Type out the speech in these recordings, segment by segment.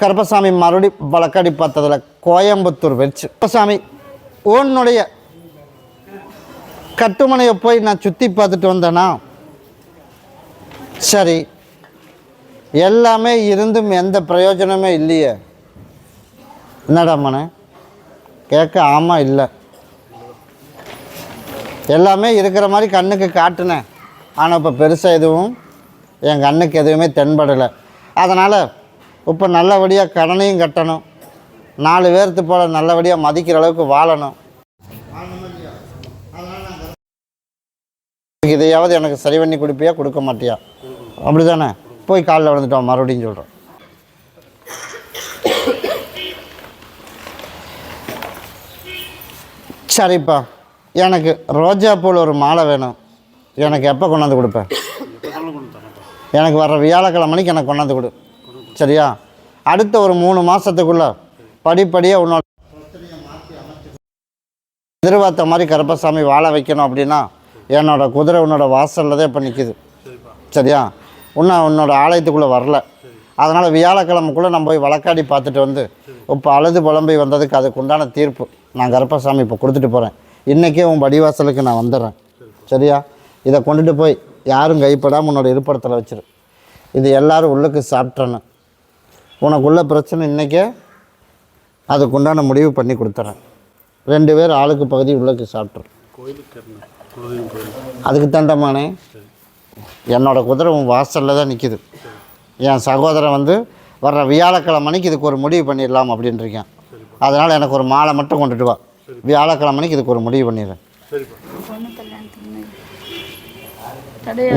கருப்பசாமி மறுபடி வழக்கடி பார்த்ததில் கோயம்புத்தூர் வச்சு கருப்பசாமி உன்னுடைய கட்டுமனையை போய் நான் சுற்றி பார்த்துட்டு வந்தேன்னா சரி. எல்லாமே இருந்தும் எந்த பிரயோஜனமே இல்லையே. என்னடா மனே? கேட்க ஆமாம் இல்லை. எல்லாமே இருக்கிற மாதிரி கண்ணுக்கு காட்டுனேன். ஆனால் இப்போ பெருசாக எதுவும் என் கண்ணுக்கு எதுவுமே தென்படலை. அதனால் இப்போ நல்லபடியாக கடனையும் கட்டணும். நாலு பேர்த்து போல் நல்லபடியாக மதிக்கிற அளவுக்கு வாழணும். இதையாவது எனக்கு சரி பண்ணி கொடுப்பியா கொடுக்க மாட்டியா? அப்படி தானே போய் காலில் விழுந்துட்டோம் மறுபடியும் சொல்கிறோம் சரிப்பா. எனக்கு ரோஜா பூவில் ஒரு மாலை வேணும். எனக்கு எப்போ கொண்டாந்து கொடுப்பேன் எனக்கு வர்ற வியாழக்கிழமைக்கு எனக்கு கொண்டாந்து கொடு. சரியா? அடுத்த ஒரு மூணு மாதத்துக்குள்ள படிப்படியாக உன்னோட எதிர்பார்த்த மாதிரி கருப்பசாமி வாழ வைக்கணும் அப்படின்னா என்னோட குதிரை உன்னோட வாசலில் தான் இப்போ நிற்கிது சரியா? இன்னும் உன்னோட ஆலயத்துக்குள்ளே வரல. அதனால் வியாழக்கிழமைக்குள்ளே நம்ம போய் வழக்காடி பார்த்துட்டு வந்து இப்போ அழுது புலம்பி வந்ததுக்கு அதுக்கு உண்டான தீர்ப்பு நான் கருப்பசாமி இப்போ கொடுத்துட்டு போகிறேன் இன்றைக்கே உன் படிவாசலுக்கு நான் வந்துடுறேன். சரியா? இதை கொண்டுட்டு போய் யாரும் கைப்படாமல் உன்னோட இருப்பிடத்தில் வச்சிரு. இது எல்லோரும் உள்ளுக்கு சாப்பிட்றணும் உனக்குள்ள பிரச்சனை இன்றைக்கே அதுக்குண்டான முடிவு பண்ணி கொடுத்துறேன். ரெண்டு பேர் ஆளுக்கு பகுதி உள்ளக்கு சாப்பிட்ரு அதுக்கு தண்டமானே என்னோடய குதிரை உன் வாசலில் தான் நிற்கிது என் சகோதரன் வந்து வர்ற வியாழக்கிழமைக்கு இதுக்கு ஒரு முடிவு பண்ணிடலாம் அப்படின்ட்டு அதனால் எனக்கு ஒரு மாலை மட்டும் கொண்டுட்டு வா. வியாழக்கிழமைக்கு இதுக்கு ஒரு முடிவு பண்ணிடுறேன்.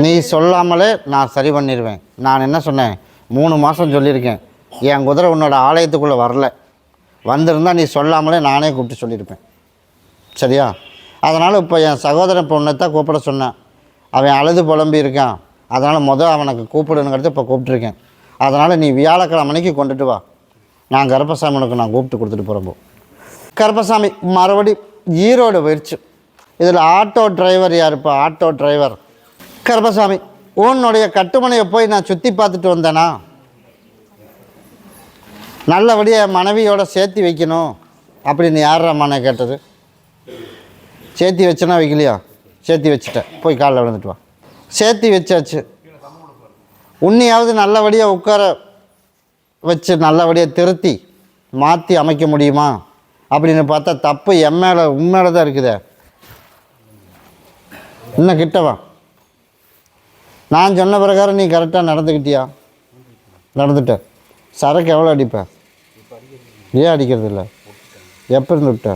நீ சொல்லாமலே நான் சரி பண்ணிடுவேன். நான் என்ன சொன்னேன்? மூணு மாதம் சொல்லியிருக்கேன். என் குதிரை உன்னோட ஆலயத்துக்குள்ளே வரல. வந்திருந்தால் நீ சொல்லாமலே நானே கூப்பிட்டு சொல்லியிருப்பேன். சரியா? அதனால் இப்போ என் சகோதரன் பொண்ணை தான் கூப்பிட சொன்னேன். அவன் அழுது புலம்பி இருக்கான். அதனால் முதல் அவனுக்கு கூப்பிடுங்கிறது இப்போ கூப்பிட்ருக்கேன் அதனால் நீ வியாழக்கிழமைக்கு கொண்டுட்டு வா. நான் கருப்பசாமி உனக்கு நான் கூப்பிட்டு கொடுத்துட்டு போகிறப்போ கருப்பசாமி மறுபடி ஈரோடு போயிடுச்சு இதில் ஆட்டோ டிரைவர் இப்போ ஆட்டோ டிரைவர். கருப்பசாமி உன்னுடைய கட்டுமனையை போய் நான் சுற்றி பார்த்துட்டு வந்தேனா? நல்லபடியாக மனைவியோட சேர்த்து வைக்கணும் அப்படின்னு யாரா மனை கேட்டது? சேர்த்தி வச்சனா வைக்கலையா? சேர்த்தி வச்சுட்டேன். போய் காலில் விழுந்துட்டு வா. சேர்த்தி வச்சாச்சு. உன்னையாவது நல்லபடியாக உட்கார வச்சு நல்லபடியாக திருத்தி மாற்றி அமைக்க முடியுமா? அப்படின்னு பார்த்தா தப்பு என் மேலே உண்மையில தான் இருக்குதே. இன்னும் கிட்டவா நான் சொன்ன பிரகாரம் நீ கரெக்டாக நடந்துக்கிட்டியா? நடந்துட்ட. சரக்கு எவ்வளோ அடிப்பேன் ஏன் அடிக்கிறது இல்லை. எப்போ இருந்து விட்ட?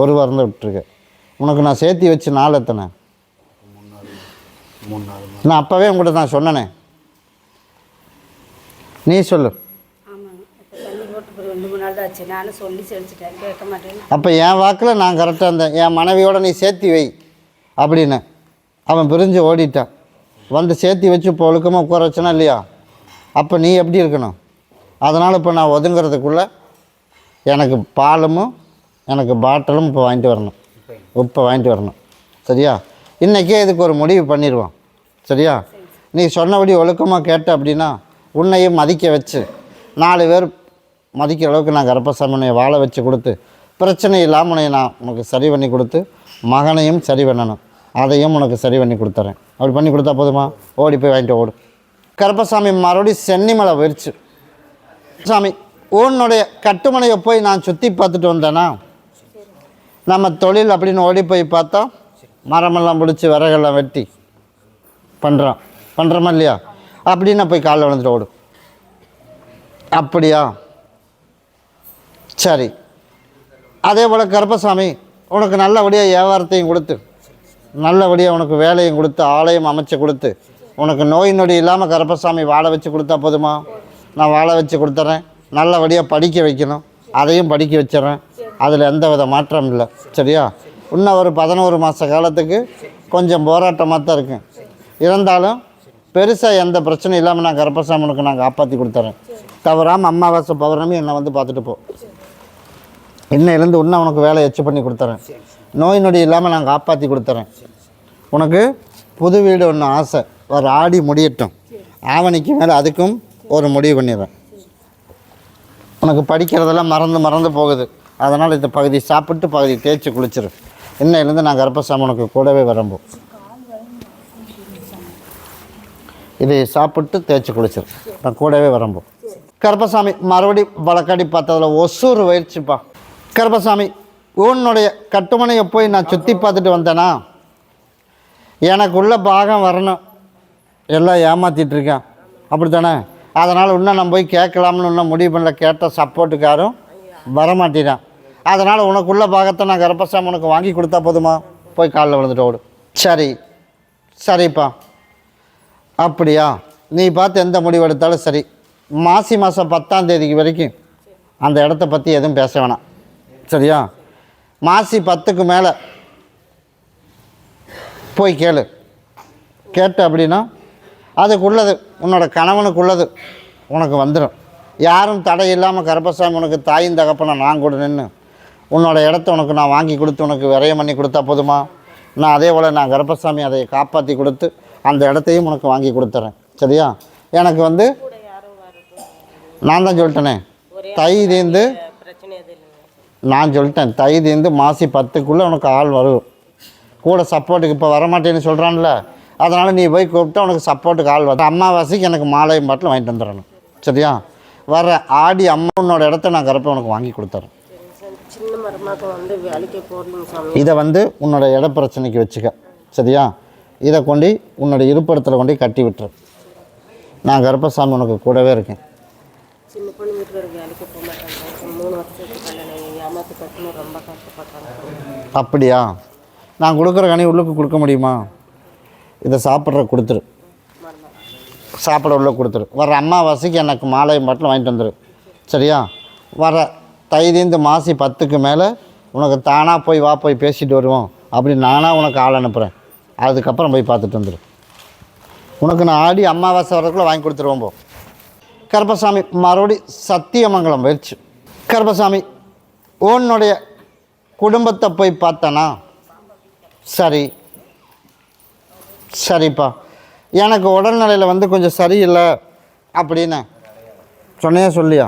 ஒரு வாரம் தான் விட்டுருக்க. உனக்கு நான் சேர்த்தி வச்சு நாள் எத்தனை? நான் அப்போவே உங்கள்கிட்ட நான் சொன்னனே. நீ சொல்லு. அப்போ என் வாக்கில் நான் கரெக்டாக இருந்தேன். என் மனைவியோட நீ சேர்த்தி வை அப்படின்னு. அவன் பிரிஞ்சு ஓடிட்டான். வந்து சேர்த்தி வச்சு இப்போ ஒழுக்கமாக உட்கார வச்சனா இல்லையா? அப்போ நீ எப்படி இருக்கணும்? அதனால் இப்போ நான் ஒதுங்கிறதுக்குள்ளே எனக்கு பாலும் எனக்கு பாட்டிலும் இப்போ வாங்கிட்டு வரணும். உப்பை வாங்கிட்டு வரணும். சரியா? இன்றைக்கே இதுக்கு ஒரு முடிவு பண்ணிடுவோம். சரியா? நீ சொன்னபடி ஒழுக்கமாக கேட்ட அப்படின்னா உன்னையும் மதிக்க வச்சு நாலு பேர் மதிக்கிற அளவுக்கு நான் கர்ப்பசாமியை வாழ வச்சு கொடுத்து பிரச்சனை இல்லாமல் உன்னை நான் உனக்கு சரி பண்ணி கொடுத்து மகனையும் சரி பண்ணணும். அதையும் உனக்கு சரி பண்ணி கொடுத்துறேன். அப்படி பண்ணி கொடுத்தா போதுமா? ஓடி போய் வாங்கிட்டு ஓடு. கருப்பசாமி மறுபடியும் சென்னிமலை போயிடுச்சு சாமி உன்னுடைய கட்டுமனையை போய் நான் சுற்றி பார்த்துட்டு வந்தேன்னா நம்ம தொழில் அப்படின்னு ஓடி போய் பார்த்தா மரமெல்லாம் பிடிச்சி விறகெல்லாம் வெட்டி பண்ணுறோம் பண்ணுறோமா இல்லையா? அப்படின்னு போய் காலில் விழுந்துட்டு ஓடும். அப்படியா? சரி. அதே போல் கருப்பசாமி உனக்கு நல்லபடியாக வியாபாரத்தையும் கொடுத்து நல்லபடியாக உனக்கு வேலையும் கொடுத்து ஆலயம் அமைச்சு கொடுத்து உனக்கு நோய் நொடி இல்லாமல் கருப்பசாமி வாழ வச்சு கொடுத்தா போதுமா? நான் வாழ வச்சு கொடுத்துட்றேன் நல்லபடியாக படிக்க வைக்கணும். அதையும் படிக்க வச்சிடுறேன். அதில் எந்த வித மாற்றம் இல்லை. சரியா? இன்னும் ஒரு பதினோரு மாத காலத்துக்கு கொஞ்சம் போராட்டமாக தான் இருக்கும் இருந்தாலும் பெருசாக எந்த பிரச்சனையும் இல்லாமல் நான் கருப்பசாமனுக்கு நான் காப்பாற்றி கொடுத்துறேன். தவறாமல் அமாவாசை பௌர்ணமி என்னை வந்து பார்த்துட்டு போ. இன்னையிலேருந்து இன்னும் உனக்கு வேலையை எச்சு பண்ணி கொடுத்துறேன். நோய் நொடி இல்லாமல் நான் காப்பாற்றி கொடுத்துறேன். உனக்கு புது வீடு ஒன்று ஆசை. ஒரு ஆடி முடியட்டும். ஆவணிக்கு மேலே அதுக்கும் ஒரு முடிவு பண்ணிடுறேன். உனக்கு படிக்கிறதெல்லாம் மறந்து மறந்து போகுது. அதனால் இந்த பகுதி சாப்பிட்டு பகுதி தேய்ச்சி குளிச்சிரு. இன்னையிலேருந்து நான் கர்ப்பசாமி உனக்கு கூடவே வரம்போம் இதை சாப்பிட்டு தேய்ச்சி குளிச்சிரு. நான் கூடவே வரம்போ. கர்ப்பசாமி மறுபடி வழக்காடி பார்த்ததில் ஒசூர் வயிற்சிப்பா. கர்ப்பசாமி உன்னுடைய கட்டுமனையை போய் நான் சுற்றி பார்த்துட்டு வந்தேனா? எனக்குள்ள பாகம் வரணும். எல்லாம் ஏமாற்றிட்டுருக்கேன் அப்படி தானே அதனால் இன்னும் நான் போய் கேட்கலாம்னு இன்னும் முடிவு பண்ணல. கேட்ட சப்போர்ட்டுக்காரும் வரமாட்டேறான். அதனால் உனக்குள்ள பாகத்தை நான் கர்ப்பசாமி உனக்கு வாங்கி கொடுத்தா போதுமா? போய் காலில் விழுந்துட்டு ஓடு. சரி. சரிப்பா. அப்படியா? நீ பார்த்து எந்த முடிவு எடுத்தாலும் சரி. மாசி மாதம் பத்தாம் தேதிக்கு வரைக்கும் அந்த இடத்த பற்றி எதுவும் பேச வேணாம். சரியா? மாசி பத்துக்கு மேலே. போய் கேளு. கேட்ட அப்படின்னா அதுக்குள்ளது உன்னோட கணவனுக்குள்ளது உனக்கு வந்துடும் யாரும் தடை இல்லாமல் கருப்பசாமி உனக்கு தாயும் தகப்பனை நான் கூட நின்று உன்னோட இடத்த உனக்கு நான் வாங்கி கொடுத்து உனக்கு விரயம் பண்ணி கொடுத்தா போதுமா? நான் அதே போல் நான் கருப்பசாமி அதை காப்பாற்றி கொடுத்து அந்த இடத்தையும் உனக்கு வாங்கி கொடுத்துறேன். சரியா? எனக்கு வந்து நான் தான் சொல்லிட்டேனே. தை தீந்து நான் சொல்லிட்டேன். தை தீந்து மாசி பத்துக்குள்ளே உனக்கு ஆள் வரும். கூட சப்போர்ட்டுக்கு இப்போ வரமாட்டேன்னு சொல்கிறான்ல அதனால் நீ போய் கூப்பிட்டா உனக்கு சப்போர்ட்டுக்கு ஆள் வரும் அம்மாவாசைக்கு எனக்கு மாலையும் பாட்டில் வாங்கிட்டு வந்துடணும். சரியா? வர ஆடி அம்மனோட இடத்த நான் கரப்பை உனக்கு வாங்கி கொடுத்துறேன். இதை வந்து உன்னோட இட பிரச்சனைக்கு வச்சுக்க. சரியா? இதை கொண்டு உன்னோட இருப்பிடத்தில் கொண்டு கட்டி விட்டுரு. நான் கருப்பசாமி உனக்கு கூடவே இருக்கேன். அப்படியா? நான் கொடுக்குற கனி உள்ளுக்கு கொடுக்க முடியுமா? இதை சாப்பிட்ற கொடுத்துரு. சாப்பிட உள்ள கொடுத்துரு. வர அம்மாவாசைக்கு எனக்கு மாலை மட்டும் வாங்கிட்டு வந்துரு. சரியா? வர தைதீந்து மாசி பத்துக்கு மேலே உனக்கு தானாக போய் வா போய் பேசிட்டு வருவோம். அப்படி நானாக உனக்கு ஆள் அனுப்புகிறேன் அதுக்கப்புறம் போய் பார்த்துட்டு வந்துடு உனக்கு நான் ஆடி அம்மாவாசை வரதுக்குள்ளே வாங்கி கொடுத்துருவோம் போ. கருப்பசாமி மறுபடி சத்தியமங்கலம் போயிடுச்சு கருப்பசாமி உன்னுடைய குடும்பத்தை போய் பார்த்தனா? சரி. சரிப்பா. எனக்கு உடல்நிலையில் வந்து கொஞ்சம் சரியில்லை அப்படின்னு சொன்னையா சொல்லியா?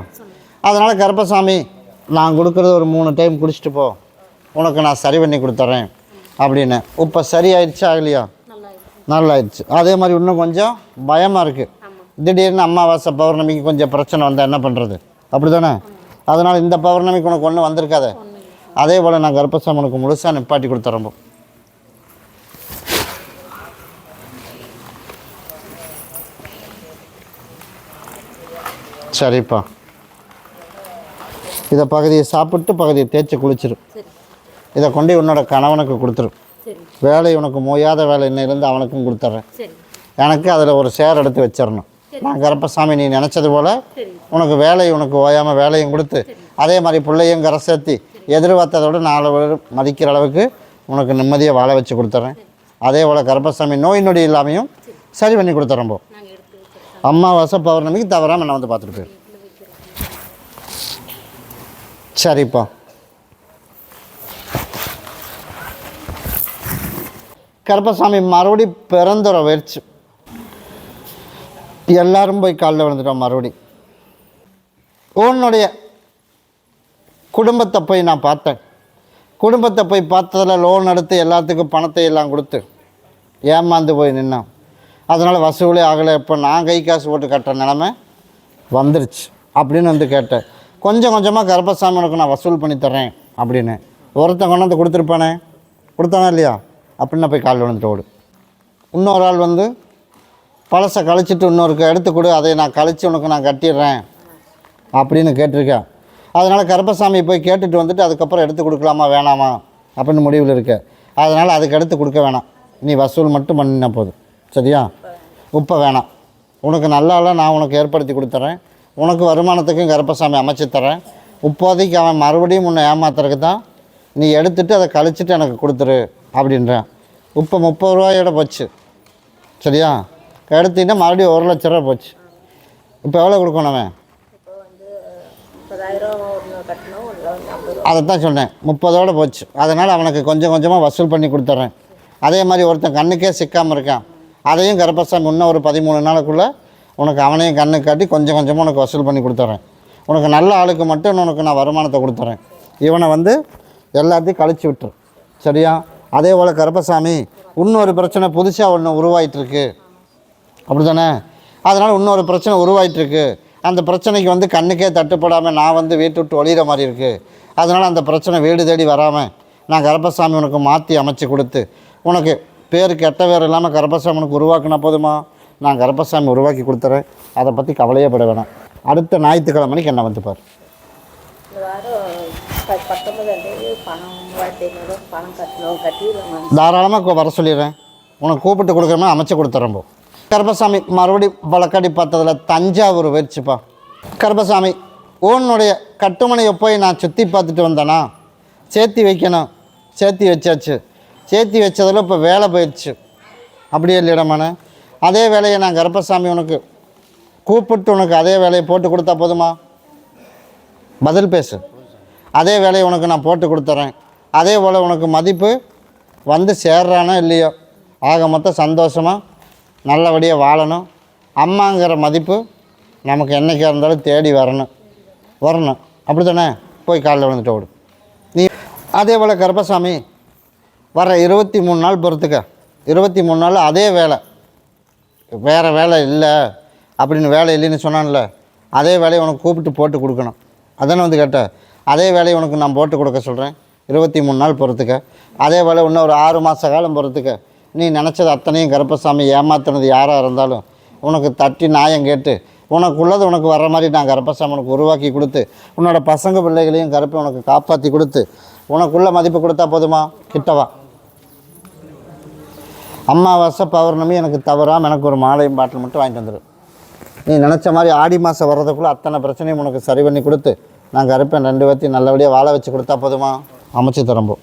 அதனால் கருப்பசாமி நான் கொடுக்குறது ஒரு மூணு டைம் குடிச்சிட்டு போ. உனக்கு நான் சரி பண்ணி கொடுத்துட்றேன் அப்படின்னு. இப்போ சரி ஆயிடுச்சா ஆகலையா நல்லாயிடுச்சு. அதே மாதிரி இன்னும் கொஞ்சம் பயமாக இருக்குது திடீர்னு அமாவாசை பௌர்ணமிக்கு கொஞ்சம் பிரச்சனை வந்தால் என்ன பண்ணுறது அப்படி தானே அதனால் இந்த பௌர்ணமிக்கு உனக்கு ஒன்றும் வந்திருக்காதே. அதே போல் நான் கர்ப்பசாமி உனக்கு முழுசாக நிப்பாட்டி கொடுத்துறேன் சரிப்பா. இதை பகுதியை சாப்பிட்டு பகுதியை தேய்ச்சி குளிச்சிரு. இதை கொண்டு உன்னோட கணவனுக்கு கொடுத்துரு. சரி. வேலை உனக்கு மோயாத வேலை இன்னிலிருந்து அவனுக்கும் கொடுத்துட்றேன் சரி. எனக்கு அதில் ஒரு ஷேர் எடுத்து வச்சிடணும் நான் கருப்பசாமி நீ நினச்சது போல் சரி. உனக்கு வேலை உனக்கு ஓயாமல் வேலையும் கொடுத்து அதே மாதிரி பிள்ளையும் கரை சேர்த்தி எதிர்பார்த்ததை விட நாலு பேர் மதிக்கிற அளவுக்கு உனக்கு நிம்மதியாக வாழ வச்சு கொடுத்துட்றேன் அதே போல் கருப்பசாமி நோய் நொடி இல்லாமையும் சரி. பண்ணி கொடுத்துட்றேன் போ. நாங்கள் எடுத்து வச்சிருக்கோம். அம்மாவாசை பௌர்ணமிக்கு தவறாமல் என்னை வந்து பார்த்துட்டு போயிரு. சரிப்பா. கருப்பசாமி மறுபடி பிறந்துற முயற்சி. எல்லாரும் போய் காலில் விழுந்துட்டோம் மறுபடி. உன்னுடைய குடும்பத்தை போய் நான் பார்த்தேன். குடும்பத்தை போய் பார்த்ததில் லோன் எடுத்து எல்லாத்துக்கும் பணத்தை எல்லாம் கொடுத்து ஏமாந்து போய் நின்னான். அதனால் வசூலே ஆகலை. இப்போ நான் கை காசு போட்டு கட்டுற நிலமை வந்துருச்சு. அப்படின்னு வந்து கேட்டேன். கொஞ்சம் கொஞ்சமாக கருப்பசாமி உனக்கு நான் வசூல் பண்ணி தர்றேன் அப்படின்னு. ஒருத்தன் கொண்டு வந்து கொடுத்துருப்பானே? கொடுத்தானா இல்லையா? அப்படின்னு போய் காலில் விழுந்துட்டு ஓடு. இன்னொரு ஆள் வந்து பழசை கழிச்சிட்டு இன்னொருக்கு எடுத்து கொடு அதை நான் கழித்து உனக்கு நான் கட்டிடுறேன் அப்படின்னு கேட்டிருக்கேன் அதனால் கருப்பசாமி போய் கேட்டுட்டு வந்துட்டு அதுக்கப்புறம் எடுத்து கொடுக்கலாமா வேணாமா அப்படின்னு முடிவில் இருக்க. அதனால் அதுக்கு எடுத்து கொடுக்க வேணாம். நீ வசூல் மட்டும் பண்ணினா போதும். சரியா? உப்பை வேணாம். உனக்கு நல்லால நான் உனக்கு ஏற்படுத்தி கொடுத்துட்றேன் உனக்கு வருமானத்துக்கும் கருப்பசாமி அமைச்சு தரேன். இப்போதைக்கு அவன் மறுபடியும் உன்னை ஏமாத்துறதுக்கு தான் நீ எடுத்துட்டு அதை கழிச்சிட்டு எனக்கு கொடுத்துரு அப்படின்றேன். இப்போ முப்பது ரூபாயோட போச்சு. சரியா? எடுத்தீங்கன்னா மறுபடியும் ஒரு லட்ச ரூபா போச்சு. இப்போ எவ்வளோ கொடுக்கணும் அவன்? அதை தான் சொன்னேன். முப்பதோட போச்சு. அதனால் அவனுக்கு கொஞ்சம் கொஞ்சமாக வசூல் பண்ணி கொடுத்துட்றேன். அதே மாதிரி ஒருத்தன் கண்ணுக்கே சிக்காமல் இருக்கான். அதையும் கருப்பசாமி இன்னும் ஒரு பதிமூணு நாளுக்குள்ளே உனக்கு அவனையும் கண்ணு காட்டி கொஞ்சம் கொஞ்சமாக உனக்கு வசூல் பண்ணி கொடுத்துட்றேன் உனக்கு நல்ல ஆளுக்கு மட்டும் உனக்கு நான் வருமானத்தை கொடுத்துட்றேன் இவனை வந்து எல்லாத்தையும் கழிச்சு விட்டுரு. சரியா? அதே போல் கருப்பசாமி இன்னொரு பிரச்சனை புதுசாக ஒன்று உருவாயிட்டுருக்கு. அப்படி தானே அதனால் இன்னொரு பிரச்சனை உருவாயிட்டுருக்கு. அந்த பிரச்சனைக்கு வந்து கண்ணுக்கே தட்டுப்படாமல் நான் வந்து வீட்டு விட்டு ஒளிகிற மாதிரி இருக்குது அதனால் அந்த பிரச்சனை வீடு தேடி வராமல் நான் கருப்பசாமி உனக்கு மாற்றி அமைச்சு கொடுத்து உனக்கு பேர் கெட்ட பேர் இல்லாமல் கருப்பசாமி உனக்கு உருவாக்குனா போதுமா? நான் கருப்பசாமி உருவாக்கி கொடுத்துறேன். அதை பற்றி கவலையே பட வேணாம். அடுத்த ஞாயிற்றுக்கிழமை மணிக்கு என்ன வந்து பாரு? இந்த வாரம் ப- பத்தொன்பதாம் தேதி பணம் மூவாயிரத்தி ஐநூறு பணம் கட்டணும். கட்டிடுவாங்க தாராளமாக வர சொல்லிடுறேன். உனக்கு கூப்பிட்டு கொடுக்குறமே அமைச்சு கொடுத்துறேன் போ. கருப்பசாமி மறுபடி வழக்கடி பார்த்ததில் தஞ்சாவூர் போயிடுச்சுப்பா கருப்பசாமி உன்னுடைய கட்டுமனையை போய் நான் சுற்றி பார்த்துட்டு வந்தேனா? சேர்த்தி வைக்கணும். சேர்த்தி வச்சாச்சு. சேர்த்தி வச்சதில் இப்போ வேலை போயிடுச்சு. அப்படியே இல்லைடமான அதே வேலையை நான் கருப்பசாமி உனக்கு கூப்பிட்டு உனக்கு அதே வேலையை போட்டு கொடுத்தா போதுமா? பதில் பேசு. அதே வேலையை உனக்கு நான் போட்டு கொடுத்துட்றேன் அதே போல் உனக்கு மதிப்பு வந்து சேர்றானோ இல்லையோ ஆக மொத்தம் சந்தோஷமாக நல்லபடியாக வாழணும். அம்மாங்கிற மதிப்பு நமக்கு என்றைக்காக இருந்தாலும் தேடி வரணும். வரணும். அப்படி தானே போய் காலைல விழுந்துட்டு ஓடு. நீ அதே போல் கருப்பசாமி வர இருபத்தி மூணு நாள் பொறுத்துக்க. இருபத்தி மூணு நாள் அதே வேலை. வேறு வேலை இல்லை அப்படின்னு வேலை இல்லைன்னு சொன்னான்ல அதே வேலையை உனக்கு கூப்பிட்டு போட்டு கொடுக்கணும். அதானே வந்து கேட்டேன் அதே வேலையை உனக்கு நான் போட்டு கொடுக்க சொல்கிறேன் இருபத்தி மூணு நாள் போகிறதுக்கு அதே வேலை இன்னும் ஒரு ஆறு மாத காலம் போகிறதுக்கு நீ நினச்சது அத்தனையும் கருப்பசாமி ஏமாத்தினது யாராக இருந்தாலும் உனக்கு தட்டி நியாயம் கேட்டு உனக்கு உள்ளது உனக்கு வர்ற மாதிரி நான் கருப்பசாமி உனக்கு உருவாக்கி கொடுத்து உன்னோட பசங்க பிள்ளைகளையும் கருப்பை உனக்கு காப்பாற்றி கொடுத்து உனக்குள்ள மதிப்பு கொடுத்தா போதுமா? கிட்டவா? அமாவாசை பௌர்ணமி எனக்கு தவறாமல் எனக்கு ஒரு மாலையும் பாட்டில் மட்டும் வாங்கிட்டு வந்துடும் நீ நினச்ச மாதிரி ஆடி மாதம் வர்றதுக்குள்ளே அத்தனை பிரச்சனையும் உனக்கு சரி பண்ணி கொடுத்து நான் கருப்பேன் ரெண்டு பேர்த்தையும் நல்லபடியாக வாழ வச்சு கொடுத்தா போதுமா? அமைச்சு தரம்போம்